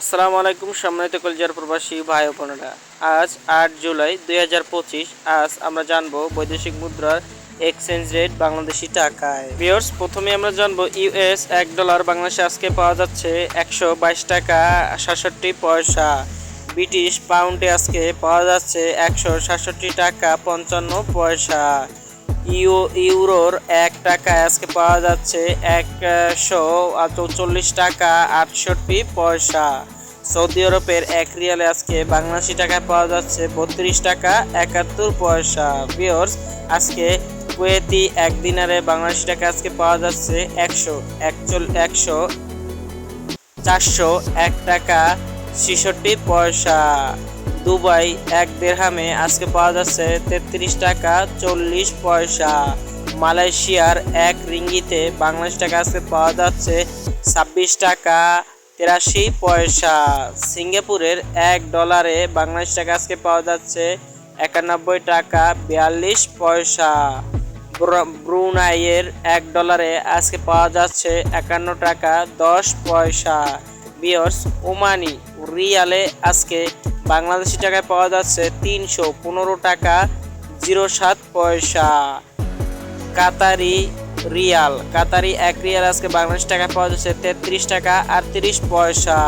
আসসালামু আলাইকুম, সম্মানিত কলজার প্রবাসী ভাই বোনেরা। আজ আট জুলাই দুই হাজার পঁচিশ, আজ আমরা জানব বৈদেশিক মুদ্রার এক্সচেঞ্জ রেট বাংলাদেশি টাকায়। বিয়ার্স প্রথমে আমরা জানব ইউএস এক ডলার বাংলাদেশে আজকে পাওয়া যাচ্ছে একশো বাইশ টাকা সাতষট্টি পয়সা। ব্রিটিশ পাউন্ডে আজকে পাওয়া যাচ্ছে একশো সাতষট্টি টাকা পঞ্চান্ন পয়সা। ইউ, ইউরোর এক টাকা। আজকে পাওয়া যাচ্ছে একশো চৌচল্লিশ টাকা আটষট্টি পয়সা। সৌদি আরবের এক রিয়ালে আজকে বাংলাদেশি টাকায় পাওয়া যাচ্ছে বত্রিশ টাকা একাত্তর পয়সা। বিয়র্স আজকে কুয়েতি এক দিনারে বাংলাদেশি টাকা আজকে পাওয়া যাচ্ছে একশো, একচল, একশো, চারশো, এক টাকা ছেষট্টি পয়সা। দুবাই এক দেড়হামে আজকে পাওয়া যাচ্ছে তেত্রিশ টাকা চল্লিশ পয়সা। মালয়েশিয়ার এক রিঙ্গিতে বাংলাদেশ টাকা আজকে পাওয়া যাচ্ছে ছাব্বিশ টাকা তেরাশি পয়সা। সিঙ্গাপুরের এক ডলারে বাংলাদেশ টাকা আজকে পাওয়া যাচ্ছে একানব্বই টাকা বিয়াল্লিশ পয়সা। ব্র- ব্রুনাইয়ের এক ডলারে আজকে পাওয়া যাচ্ছে একান্ন টাকা দশ পয়সা। বিয়র্স ওমানি, রিয়ালে আজকে বাংলাদেশি টাকায় পাওয়া যাচ্ছে তিনশো পনেরো টাকা জিরো সাত পয়সা। কাতারি রিয়াল। কাতারি এক রিয়াল আজকে বাংলাদেশ টাকায় পাওয়া যাচ্ছে তেত্রিশ টাকা আটত্রিশ পয়সা।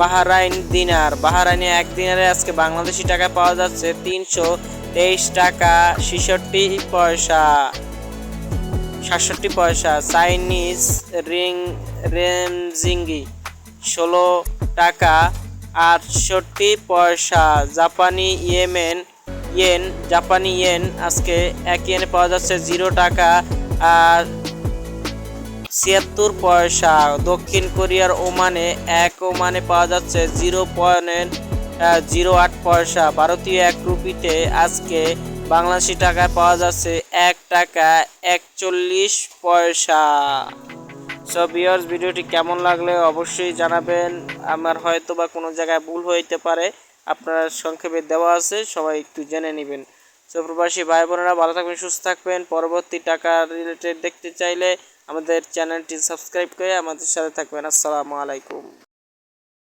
বাহারাইন দিনার। বাহারাইনে এক দিনারে আজকে বাংলাদেশি টাকায় পাওয়া যাচ্ছে তিনশো তেইশ টাকা ছেষট্টি পয়সা। সাতষট্টি পয়সা। চাইনিজ রিং রেমজিঙ্গি ষোলো টাকা আটষট্টি পয়সা, জাপানি ইয়েমেন, ইয়েন, জাপানি ইয়েন, আজকে এক ইয়েনে পাওয়া যাচ্ছে জিরো টাকা, আর ছিয়াত্তর পয়সা। দক্ষিণ কোরিয়ার ওমানে এক ওমানে পাওয়া যাচ্ছে জিরো পয়েন্ট জিরো আট পয়সা। ভারতীয় এক রুপিতে আজকে বাংলাদেশি টাকায় পাওয়া যাচ্ছে এক টাকা একচল্লিশ পয়সা। সো বিয়ার্স ভিডিওটি কেমন লাগলে অবশ্যই জানাবেন। আমার হয়তো বা কোনো জায়গায় ভুল হইতে পারে। আপনার সংক্ষেপে দেওয়া আছে, সবাই একটু জেনে নেবেন। সো প্রবাসী ভাই বোনেরা ভালো থাকবেন, সুস্থ থাকবেন। পরবর্তী টাকা রিলেটেড দেখতে চাইলে আমাদের চ্যানেলটি সাবস্ক্রাইব করে আমাদের সাথে থাকবেন। আসসালামু আলাইকুম।